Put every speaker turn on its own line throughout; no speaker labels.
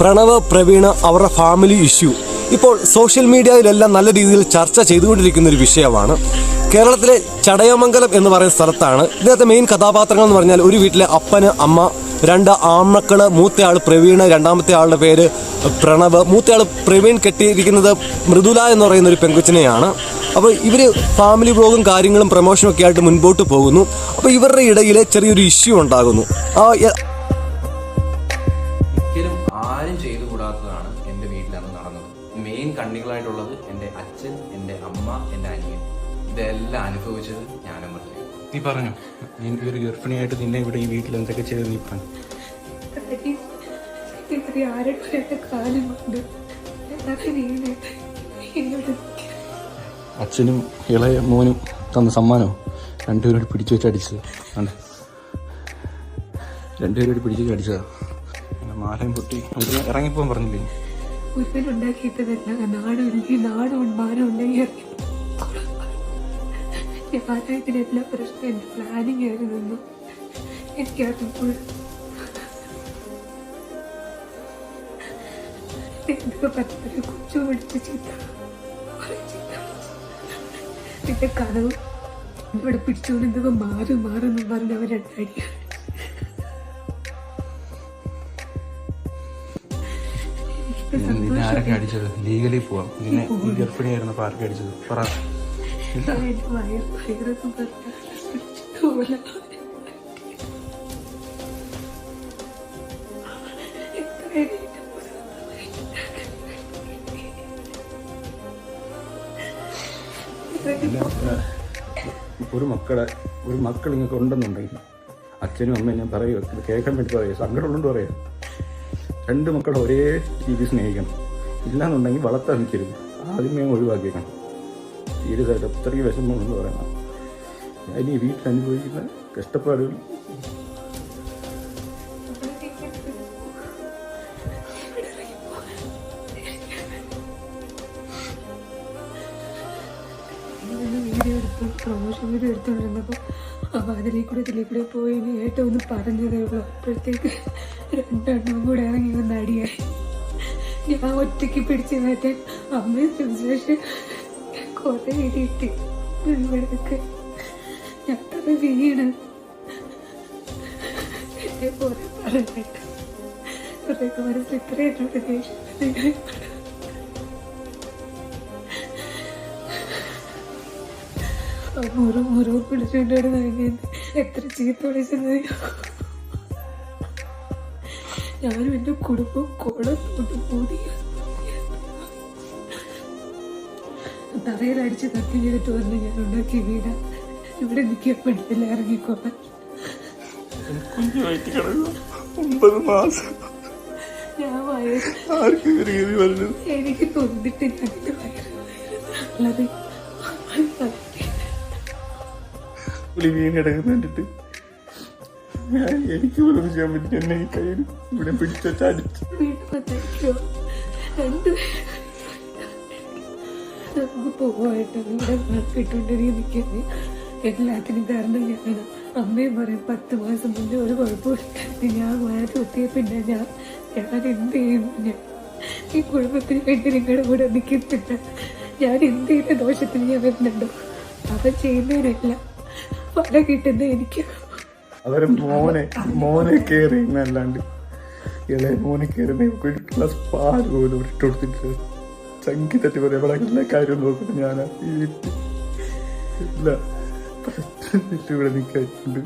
പ്രണവ് പ്രവീണ അവരുടെ family issue ഇപ്പോൾ social മീഡിയയിലെല്ലാം നല്ല രീതിയിൽ ചർച്ച ചെയ്തുകൊണ്ടിരിക്കുന്ന ഒരു വിഷയമാണ്. കേരളത്തിലെ ചടയമംഗലം എന്ന് പറയുന്ന സ്ഥലത്താണ്. ഇദ്ദേഹത്തെ മെയിൻ കഥാപാത്രങ്ങൾ എന്ന് പറഞ്ഞാൽ ഒരു വീട്ടിലെ അപ്പന് അമ്മ രണ്ട് ആൺമക്കൾ മൂത്തയാൾ പ്രവീണ് രണ്ടാമത്തെ ആളുടെ പേര് പ്രണവ്. മൂത്തയാൾ പ്രവീൺ കെട്ടിയിരിക്കുന്നത് മൃദുല എന്ന് പറയുന്ന ഒരു പെങ്കുച്ചിനെയാണ് അപ്പോൾ ഇവർ ഫാമിലി ബ്ലോഗും കാര്യങ്ങളും പ്രൊമോഷനും ഒക്കെ ആയിട്ട് മുൻപോട്ട് പോകുന്നു. അപ്പോൾ ഇവരുടെ ഇടയിൽ ചെറിയൊരു ഇഷ്യൂ ഉണ്ടാകുന്നു.
അനുഭവിച്ചത് ഞാനും പറഞ്ഞു
നീ പറഞ്ഞു. നീ ഒരു ഗർഭിണിയായിട്ട് നിന്നെ ഇവിടെ ഈ വീട്ടിൽ എന്തൊക്കെ ചെയ്ത് നീ പറഞ്ഞു അച്ഛനും ഇളയ മോനും തന്ന സമ്മാനോ രണ്ടുപേരോട് പിടിച്ചു വെച്ച് അടിച്ചത്. ആണ് രണ്ടുപേരോട് പിടിച്ചു വെച്ച് അടിച്ചതാ. മാലയും പൊട്ടി. ഇറങ്ങിപ്പോ ഇറങ്ങിപ്പോകാൻ പറഞ്ഞില്ലേ?
ഒരുവനുണ്ടാക്കിയിട്ടതല്ല. നാടുണ്ടെങ്കിൽ നാടും മാനം ഉണ്ടെങ്കിൽ ഞാനായതിനെല്ലാം പ്രശ്നം എന്റെ പ്ലാനിങ് ആയിരുന്നു എനിക്കറിഞ്ഞപ്പോൾ എന്തൊക്കെ പറ്റുന്ന കൊച്ചു പിടിച്ച ചീത്ത. നിന്റെ കഥവും ഇവിടെ പിടിച്ചുകൊണ്ട് എന്തൊക്കെ മാറും മാറും പറഞ്ഞവർ രണ്ടടിയാണ്
നിന്നെ ആരൊക്കെ അടിച്ചത്? ലീഗലി പോവാം. നിന്നെ ഈ ഗർഭിണിയായിരുന്നപ്പോൾ ആരൊക്കെ അടിച്ചത്? പറ. ഒരു മക്കളെ ഒരു മക്കൾ നിങ്ങൾക്ക് ഉണ്ടെന്നുണ്ടെങ്കിൽ അച്ഛനും അമ്മയും ഞാൻ പറയുക കേൾക്കാൻ വേണ്ടി പറയുക സങ്കടമുള്ളതുകൊണ്ട് പറയാം. രണ്ട് മക്കളെ ഒരേ രീതി സ്നേഹിക്കണം. ഇല്ലാന്നുണ്ടെങ്കിൽ വളർത്താൻ നിൽക്കരുത്. ആദ്യമേ ഒഴിവാക്കിയേക്കണം. സീരിയസ് ആയിട്ട് അത്രയും വിഷമം എന്ന് പറയണം ഈ വീട്ടിൽ അനുഭവിക്കുന്ന കഷ്ടപ്പാടുകൾ.
വീഡിയോ പോയി ഏട്ടം ഒന്ന് പറഞ്ഞതേ ഉള്ളൂ. അപ്പോഴത്തേക്ക് രണ്ടെണ്ണം കൂടെ ഇറങ്ങി വന്ന് അടിയായി. ഞാൻ ഒറ്റയ്ക്ക് പിടിച്ചു മാറ്റാൻ അമ്മയും കുറേ ഇടിയിട്ട് വീടൊക്കെ ഞാൻ എന്നെ കുറെ പറഞ്ഞിട്ട് കുറേയൊക്കെ മനസ്സിൽ ഇത്രയായിട്ടുണ്ട് ദേഷ്യം മുറു മുറു നൽകിയത് എത്ര ചീത്ത വിളിച്ചത് ഞാനും എന്റെ കുടുംബം കുളത്തോട്ട് കൂടി തറയിലടിച്ച് തട്ടി ചെയ്തിട്ട് വന്ന് ഞാൻ ഉണ്ടാക്കി വീട്. ഇവിടെ
നിൽക്കപ്പെട്ടില്ല ഇറങ്ങിക്കോട്ടെ ഒമ്പത് മാസം.
എനിക്ക് തൊന്നിട്ട്.
പുലി വീണെടുക്കുന്ന കണ്ടിട്ട് എനിക്ക് പോലും ചെയ്യാൻ പറ്റി എന്നെ കയ്യിൽ ഇവിടെ പിടിച്ചോ ചാടിച്ചു അടിച്ചു.
പോവായിട്ട് ഇവിടെ കിട്ടുകൊണ്ടിരിക്കും നിൽക്കുന്നത് എല്ലാത്തിനും കാരണം ഞാനാണ് അമ്മയും പറയും പത്ത് മാസം മുന്നേ ഒരു കുഴപ്പമില്ലായിരുന്നു. ഞാൻ മാറ്റി കുത്തിയ പിന്നെ ഞാൻ ഞാൻ എന്ത് ചെയ്യുന്നു ഞാൻ ഈ കുടുംബത്തിന് വേണ്ടി നിങ്ങളുടെ കൂടെ നിൽക്കുന്നില്ല. ഞാൻ എന്ത് ചെയ്യുന്ന ദോഷത്തിന് ഞാൻ വരുന്നുണ്ടോ? അവൻ ചെയ്യുന്നതിനല്ല പല കിട്ടുന്ന എനിക്ക്
അവരെ മോനെ മോനെ കയറി എന്നല്ലാണ്ട് ഇളയ മോനെ കയറി പാൽ ഇട്ട് ചങ്കി തട്ടി പറയാം ഇവിടെ എല്ലാ കാര്യവും നോക്കുന്നു ഞാൻ വീട്ടിൽ ഇല്ല. പറ്റുന്നില്ല ഇവിടെ നിൽക്കാറുണ്ട്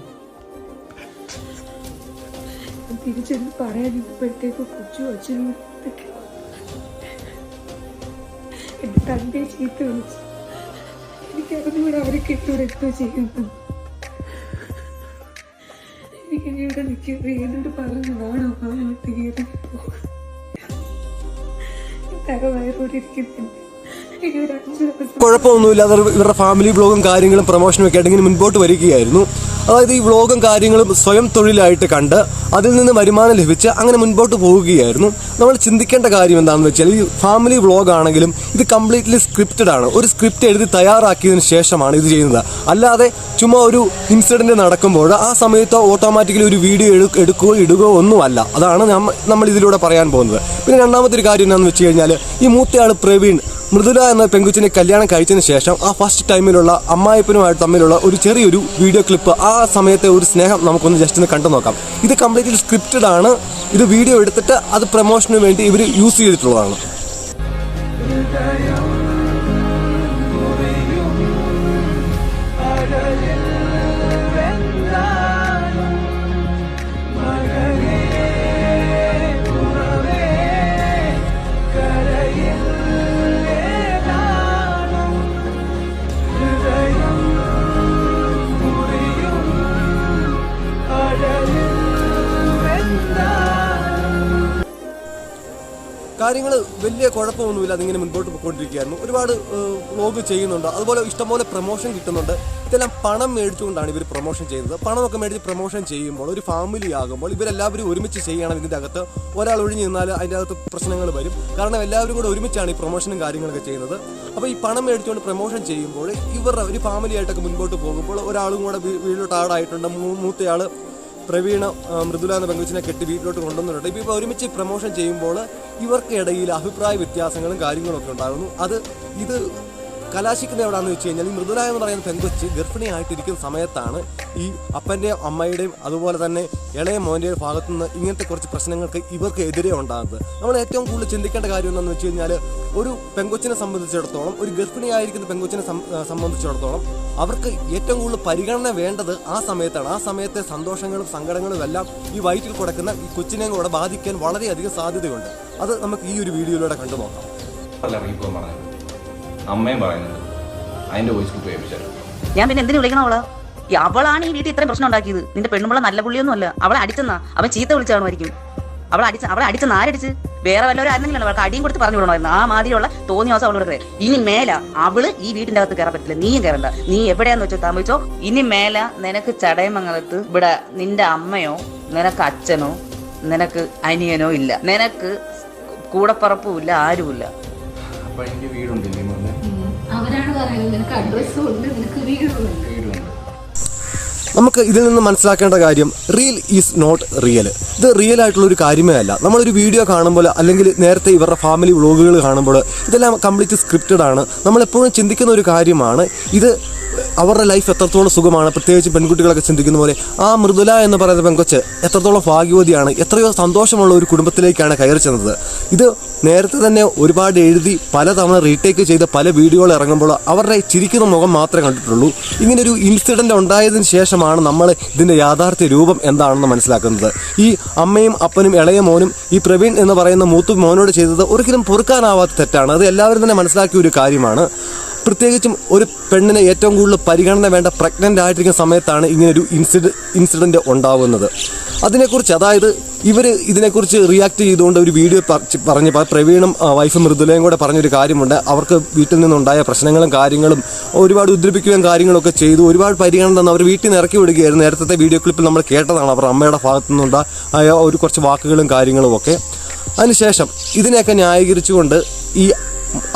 തിരിച്ചെന്ന് പറയാനിരുന്നപ്പോഴത്തേക്ക് കൊച്ചു അച്ഛനും എന്റെ തന്റെ ചീത്ത വിളിച്ചു എനിക്കറിഞ്ഞൂടെ അവരെ കെട്ടൂടെ എന്തോ ചെയ്യുന്നു. എനിക്ക് ഇവിടെ നിൽക്കുന്നത് എന്നോട് പറഞ്ഞു വേണോ അങ്ങോട്ട് കയറി തറ
അത് ഇവരുടെ ഫാമിലി ബ്ലോഗും കാര്യങ്ങളും പ്രൊമോഷനും ഒക്കെ ആയിട്ട് ഇങ്ങനെ മുൻപോട്ട് വരികയായിരുന്നു. അതായത് ഈ വ്ളോഗും കാര്യങ്ങളും സ്വയം തൊഴിലായിട്ട് കണ്ട് അതിൽ നിന്ന് വരുമാനം ലഭിച്ച് അങ്ങനെ മുൻപോട്ട് പോവുകയായിരുന്നു. നമ്മൾ ചിന്തിക്കേണ്ട കാര്യം എന്താണെന്ന് വെച്ചാൽ ഈ ഫാമിലി വ്ളോഗ് ആണെങ്കിലും ഇത് കംപ്ലീറ്റ്ലി സ്ക്രിപ്റ്റഡ് ആണ്. ഒരു സ്ക്രിപ്റ്റ് എഴുതി തയ്യാറാക്കിയതിന് ശേഷമാണ് ഇത് ചെയ്യുന്നത്. അല്ലാതെ ചുമ്മാ ഒരു ഇൻസിഡന്റ് നടക്കുമ്പോൾ ആ സമയത്ത് ഓട്ടോമാറ്റിക്കലി ഒരു വീഡിയോ എടു എടുക്കുകയോ ഇടുകയോ ഒന്നുമല്ല. അതാണ് നമ്മൾ ഇതിലൂടെ പറയാൻ പോകുന്നത്. പിന്നെ രണ്ടാമത്തെ ഒരു കാര്യം എന്താണെന്ന് വെച്ച് കഴിഞ്ഞാൽ ഈ മൂത്തയാൾ പ്രവീൺ മൃദുല എന്ന പെങ്കുച്ചിനെ കല്യാണം കഴിച്ചതിന് ശേഷം ആ ഫസ്റ്റ് ടൈമിലുള്ള അമ്മായിപ്പനുമായിട്ട് തമ്മിലുള്ള ഒരു ചെറിയൊരു വീഡിയോ ക്ലിപ്പ് ആ സമയത്തെ ഒരു സ്നേഹം നമുക്കൊന്ന് ജസ്റ്റ് ഒന്ന് കണ്ടു നോക്കാം. ഇത് കംപ്ലീറ്റ്ലി സ്ക്രിപ്റ്റഡ് ആണ്. ഇത് വീഡിയോ എടുത്തിട്ട് അത് പ്രൊമോഷന് വേണ്ടി ഇവർ യൂസ് ചെയ്തിട്ടുള്ളതാണ്. കാര്യങ്ങൾ വലിയ കുഴപ്പമൊന്നുമില്ല. അതിങ്ങനെ മുൻപോട്ട് പോയിക്കൊണ്ടിരിക്കുകയായിരുന്നു. ഒരുപാട് വ്ലോഗ് ചെയ്യുന്നുണ്ട്. അതുപോലെ ഇഷ്ടംപോലെ പ്രൊമോഷൻ കിട്ടുന്നുണ്ട്. ഇതെല്ലാം പണം മേടിച്ചുകൊണ്ടാണ് ഇവർ പ്രൊമോഷൻ ചെയ്യുന്നത്. പണമൊക്കെ മേടിച്ച് പ്രൊമോഷൻ ചെയ്യുമ്പോൾ ഒരു ഫാമിലി ആകുമ്പോൾ ഇവരെല്ലാവരും ഒരുമിച്ച് ചെയ്യണം ഇതിന്റെ അകത്ത്. ഒരാൾ ഒഴിഞ്ഞു നിന്നാൽ അതിന്റെ അകത്ത് പ്രശ്നങ്ങൾ വരും. കാരണം എല്ലാവരും കൂടെ ഒരുമിച്ചാണ് ഈ പ്രൊമോഷനും കാര്യങ്ങളൊക്കെ ചെയ്യുന്നത്. അപ്പോൾ ഈ പണം മേടിച്ചുകൊണ്ട് പ്രൊമോഷൻ ചെയ്യുമ്പോൾ ഇവരുടെ ഒരു ഫാമിലി ആയിട്ടൊക്കെ മുൻപോട്ട് പോകുമ്പോൾ ഒരാളും കൂടെ വീ- വീട്ടിലോട്ട് ആടായിട്ടുണ്ട് മൂ- മൂത്തയാൾ പ്രവീണ മൃദുല എന്ന പെങ്കുച്ചിനെ കെട്ടി വീട്ടിലോട്ട് കൊണ്ടുവന്നിട്ടുണ്ട്. ഇപ്പോൾ ഇപ്പോൾ ഒരുമിച്ച് പ്രൊമോഷൻ ചെയ്യുമ്പോൾ ഇവർക്കിടയിൽ അഭിപ്രായ വ്യത്യാസങ്ങളും കാര്യങ്ങളൊക്കെ ഉണ്ടാകുന്നു. അത് ഇത് കലാശിക്കുന്ന എവിടെയാണെന്ന് വെച്ച് കഴിഞ്ഞാൽ ഈ മൃദുല എന്ന് പറയുന്ന പെങ്കൊച്ച് ഗർഭിണിയായിട്ടിരിക്കുന്ന സമയത്താണ് ഈ അപ്പന്റെയും അമ്മയുടെയും അതുപോലെ തന്നെ ഇളയ മോന്റെയും ഭാഗത്തു നിന്ന് ഇങ്ങനത്തെ കുറച്ച് പ്രശ്നങ്ങൾക്ക് ഇവർക്ക് എതിരെ ഉണ്ടാകുന്നത്. നമ്മൾ ഏറ്റവും കൂടുതൽ ചിന്തിക്കേണ്ട കാര്യം എന്താണെന്ന് വെച്ച് കഴിഞ്ഞാൽ ഒരു പെങ്കൊച്ചിനെ സംബന്ധിച്ചിടത്തോളം ഒരു ഗർഭിണിയായിരിക്കുന്ന പെങ്കൊച്ചിനെ സംബന്ധിച്ചിടത്തോളം അവർക്ക് ഏറ്റവും കൂടുതൽ പരിഗണന വേണ്ടത് ആ സമയത്താണ്. ആ സമയത്തെ സന്തോഷങ്ങളും സങ്കടങ്ങളും എല്ലാം ഈ വയറ്റിൽ കൊടുക്കുന്ന ഈ കൊച്ചിനെയും കൂടെ ബാധിക്കാൻ വളരെയധികം സാധ്യതയുണ്ട്. അത് നമുക്ക് ഈ ഒരു വീഡിയോയിലൂടെ കണ്ടു നോക്കാം
അമ്മയും പറയുന്നത്. അതിന്റെ വോയിസ് ക്ലിപ്പ് കേൾപ്പിച്ചാൽ.
ഞാൻ പിന്നെ എന്തിനു വിളിക്കണം അവൾ? അവളാണ് ഈ വീട്ടിൽ ഇത്രയും പ്രശ്നം ഉണ്ടാക്കിയത്. നിന്റെ പെണ്ണുമ്പള നല്ല പുള്ളിയൊന്നും അല്ല. അവളെ അടിച്ചെന്നാ. അവൻ ചീത്ത വിളിച്ചാണുമായിരിക്കും അവളെ അടിച്ച അവളെ അടിച്ചെന്ന് ആരടിച്ച് വേറെ വല്ലവരും ആയിരുന്നെങ്കിലും അവൾക്ക് അടിയും കൊടുത്ത് പറഞ്ഞു വിടണമായിരുന്നു. ആ മാതിരിയുള്ള തോന്നിയ ദിവസം അവളോട് കയറി ഇനി മേല അവൾ ഈ വീട്ടിന്റെ അകത്ത് കയറാൻ പറ്റില്ല നീയും കയറണ്ട നീ എവിടെയാന്ന് വെച്ചോ താമസിച്ചോ? ഇനി മേല നിനക്ക് ചടയമംഗലത്ത് ഇവിടെ നിന്റെ അമ്മയോ നിനക്ക് അച്ഛനോ നിനക്ക് അനിയനോ ഇല്ല. നിനക്ക് കൂടപ്പറപ്പും ഇല്ല ആരുമില്ല.
അപ്പൊ എനിക്ക് വീടുണ്ടില്ലേ മുന്നേ
അവരാണ് പറയുന്നത് നിനക്ക് അഡ്രസ്സും ഉണ്ട് നിനക്ക്
വീടുണ്ട്.
നമുക്ക് ഇതിൽ നിന്ന് മനസ്സിലാക്കേണ്ട കാര്യം റിയൽ ഈസ് നോട്ട് റിയൽ ഇത് റിയൽ ആയിട്ടുള്ള ഒരു കാര്യമേ അല്ല. നമ്മളൊരു വീഡിയോ കാണുമ്പോൾ അല്ലെങ്കിൽ നേരത്തെ ഇവരുടെ ഫാമിലി വ്ളോഗുകൾ കാണുമ്പോൾ ഇതെല്ലാം കംപ്ലീറ്റ് സ്ക്രിപ്റ്റഡ് ആണ്. നമ്മളെപ്പോഴും ചിന്തിക്കുന്ന ഒരു കാര്യമാണ്. ഇത് അവരുടെ ലൈഫ് എത്രത്തോളം സുഖമാണ് പ്രത്യേകിച്ച് പെൺകുട്ടികളൊക്കെ ചിന്തിക്കുന്ന പോലെ ആ മൃദുല എന്ന് പറയുന്ന പെൺകൊച്ച് എത്രത്തോളം ഭാഗ്യവതിയാണ് എത്രയോ സന്തോഷമുള്ള ഒരു കുടുംബത്തിലേക്കാണ് കയറി ചെന്നത്. ഇത് നേരത്തെ തന്നെ ഒരുപാട് എഴുതി പലതവണ റീടേക്ക് ചെയ്ത പല വീഡിയോകൾ ഇറങ്ങുമ്പോൾ അവരുടെ ചിരിക്കുന്ന മുഖം മാത്രമേ കണ്ടിട്ടുള്ളൂ. ഇങ്ങനൊരു ഇൻസിഡന്റ് ഉണ്ടായതിനു ശേഷമാണ് നമ്മൾ ഇതിന്റെ യാഥാർത്ഥ്യ രൂപം എന്താണെന്ന് മനസ്സിലാക്കുന്നത്. ഈ അമ്മയും അപ്പനും ഇളയ മോനും ഈ പ്രവീൺ എന്ന് പറയുന്ന മൂത്തു മോനോട് ചെയ്തത് ഒരിക്കലും പൊറുക്കാനാവാത്ത തെറ്റാണ്. അത് എല്ലാവരും തന്നെ മനസ്സിലാക്കിയ ഒരു കാര്യമാണ്. പ്രത്യേകിച്ചും ഒരു പെണ്ണിനെ ഏറ്റവും കൂടുതൽ പരിഗണന വേണ്ട പ്രഗ്നന്റ് ആയിട്ടിരിക്കുന്ന സമയത്താണ് ഇങ്ങനൊരു ഇൻസിഡ ഇൻസിഡന്റ് ഉണ്ടാവുന്നത്. അതിനെക്കുറിച്ച് അതായത് ഇവർ ഇതിനെക്കുറിച്ച് റിയാക്ട് ചെയ്തുകൊണ്ട് ഒരു വീഡിയോ പറഞ്ഞ് പ്രവീണും വൈഫ് മൃദുലയും കൂടെ പറഞ്ഞൊരു കാര്യമുണ്ട്. അവർക്ക് വീട്ടിൽ നിന്നുണ്ടായ പ്രശ്നങ്ങളും കാര്യങ്ങളും ഒരുപാട് ഉദ്രവിക്കുകയും കാര്യങ്ങളൊക്കെ ചെയ്തു. ഒരുപാട് പരിഗണന തന്ന് അവർ വീട്ടിൽ നിന്ന് ഇറക്കി വിടുകയായിരുന്നു. നേരത്തെ വീഡിയോ ക്ലിപ്പിൽ നമ്മൾ കേട്ടതാണ്. അവർ അമ്മയുടെ ഭാഗത്തു നിന്നുണ്ടായ ഒരു കുറച്ച് വാക്കുകളും കാര്യങ്ങളും ഒക്കെ. അതിനുശേഷം ഇതിനെയൊക്കെ ന്യായീകരിച്ചുകൊണ്ട് ഈ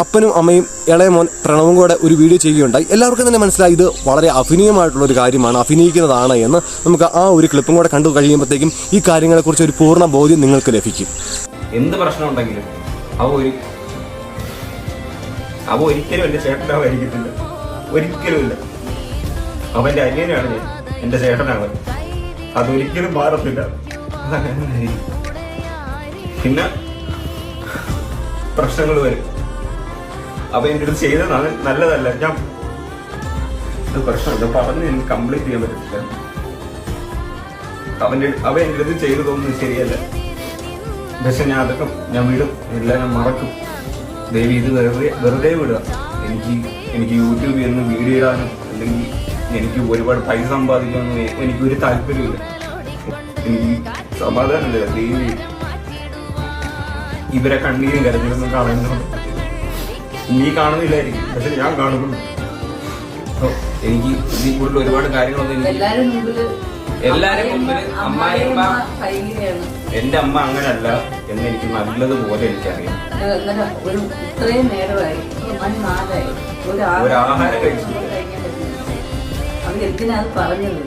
അപ്പനും അമ്മയും ഇളയ മോൻ പ്രണവും കൂടെ ഒരു വീഡിയോ ചെയ്യുകയുണ്ടായി. എല്ലാവർക്കും തന്നെ മനസ്സിലായി. ഇത് വളരെ അഭിനയമായിട്ടുള്ള ഒരു കാര്യമാണ്. അഭിനയിക്കുന്നതാണ് എന്ന് നമുക്ക് ആ ഒരു ക്ലിപ്പും കൂടെ കണ്ടു കഴിയുമ്പോഴത്തേക്കും ഈ കാര്യങ്ങളെക്കുറിച്ച് ഒരു പൂർണ ബോധ്യം നിങ്ങൾക്ക് ലഭിക്കും.
എന്ത് പ്രശ്നം ഉണ്ടെങ്കിലും അവ ഒരു അവ ഒരിക്കലും എന്റെ ചേട്ടനാവായിരിക്കത്തില്ല ഒരിക്കലും ഇല്ല. അവന്റെ അനിയനാണ് ഞാൻ. എന്റെ ചേട്ടനാണ് അതൊരിക്കലും മാറത്തില്ല. പിന്നെ പ്രശ്നങ്ങൾ വരും. അവ എന്റെ അടുത്ത് ചെയ്തതാണ് നല്ലതല്ല. ഞാൻ പ്രശ്നമുണ്ട് പറഞ്ഞ് കംപ്ലീറ്റ് ചെയ്യാൻ പറ്റത്തില്ല. അവന്റെ അവൻ എന്റെ അടുത്ത് ചെയ്തതൊന്നും ശരിയല്ല. പക്ഷെ ഞാൻ അതൊക്കെ ഞാൻ വിടും. എല്ലാം ഞാൻ മറക്കും. ദേവി ഇത് വെറുതെ വെറുതെ വിടുക. എനിക്ക് എനിക്ക് യൂട്യൂബിൽ നിന്ന് വീഡിയോ ഇടാനും അല്ലെങ്കിൽ എനിക്ക് ഒരുപാട് പൈസ സമ്പാദിക്കാനൊന്നും എനിക്കൊരു എനിക്ക് ഒരു താല്പര്യമില്ല എനിക്ക് സമാധാനമില്ല. ദേവി ഇവരെ കണ്ണീരും കരഞ്ഞിരുന്നും കാണുന്നു നീ കാണുന്നില്ലായിരിക്കും. പക്ഷെ ഞാൻ കാണുന്നുണ്ട്. എനിക്ക് ഇതിൽ കൂടുതൽ ഒരുപാട് കാര്യങ്ങളൊന്നും എനിക്ക്
എല്ലാരും
എന്റെ അമ്മ അങ്ങനല്ല എന്ന് എനിക്ക് നല്ലതുപോലെ എനിക്കറിയാം.
ഒരു ഇത്രയും നേരമായി
ഒരു ആഹാരം കഴിച്ചു.
കഴിക്കാൻ പറ്റുന്നില്ല അവർ എന്തിനാ അത് പറഞ്ഞത്?